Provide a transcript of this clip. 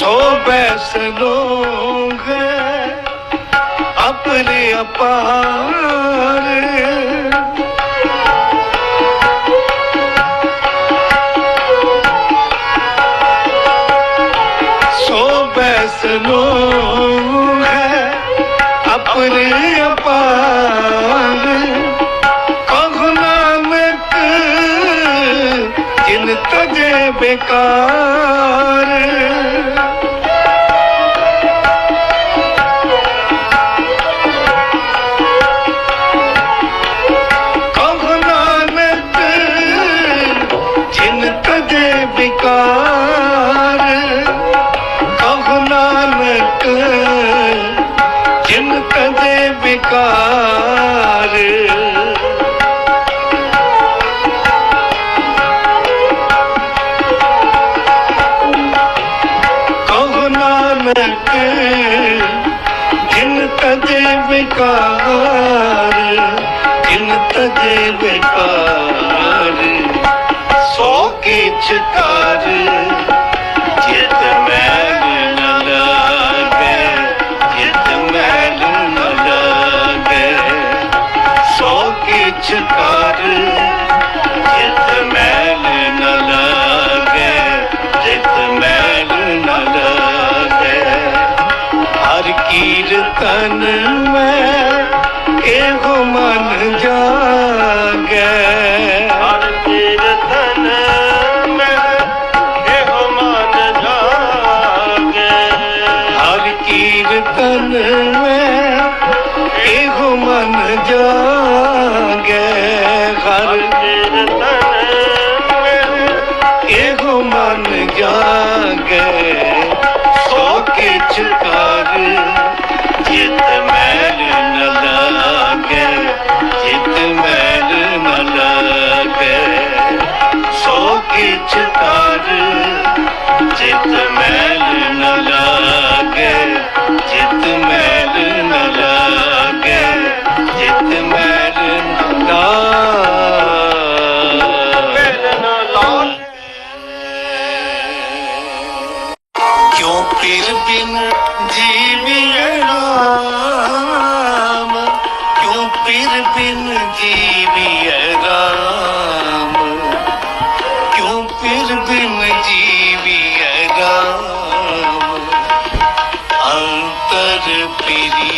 तो बैस लोग अपने अपार सो बैस लोग अपने ਜੇ ਬੇਕਾਰ ਕਹਨਾਨਕ ਜਿਨ ਤਜੇ ਬੇਕਾਰ ਵਿਕਾਰ, ਕਿਨ ਤਜੇ ਵਿਕਾਰ। ਸੋ ਕੇ ਚਕਾਰ, ਜਿਤ ਮੈਲ ਨ ਲਾਗੇ, ਜਿਤ ਮੈਲ ਨ ਲਾਗੇ। ਸੋ ਕੇ ਚਕਾਰ, ਜਿਤ ਮੈਲ ਨ ਲਾਗੇ, ਜਿਤ ਮੈਲ ਨ ਲਾਗੇ। ਹਰ ਕੀਰਤਨ ਇਹੋ ਮਨ ਜਾਗੇ। ਹਰ ਕੀਰਤਨ ਮੈਂ ਇਹੋ ਮਨ ਜਾਗੇ। ਹਰ ਕੀਰਤਨ ਮੈਂ ਇਹੋ ਮਨ ਜਾਗੇ। ਹਰ ਕੀਰਤਨ ਇਹੋ ਮਨ ਜਾਗੇ। ਸੋ ਕਿਛ ਕਿਛ ਕਰ ਜਿਤ ਮੈਲ ਨ ਲਾਗੇ, ਜਿਤ ਮੈਲ ਨ ਲਾਗੇ, ਜਿਤ ਮੈਲ ਨ ਲਾਗੇ। ਕਿਉਂ ਪੀਰ ਬਿਨ ਜੀਵੀਏ ਰਾਮ? ਕਿਉਂ ਪੀਰ ਬਿਨ ਜੀਵੀਏ ਰਾਮ? மதம் ஜீவியராம் அந்த பிரி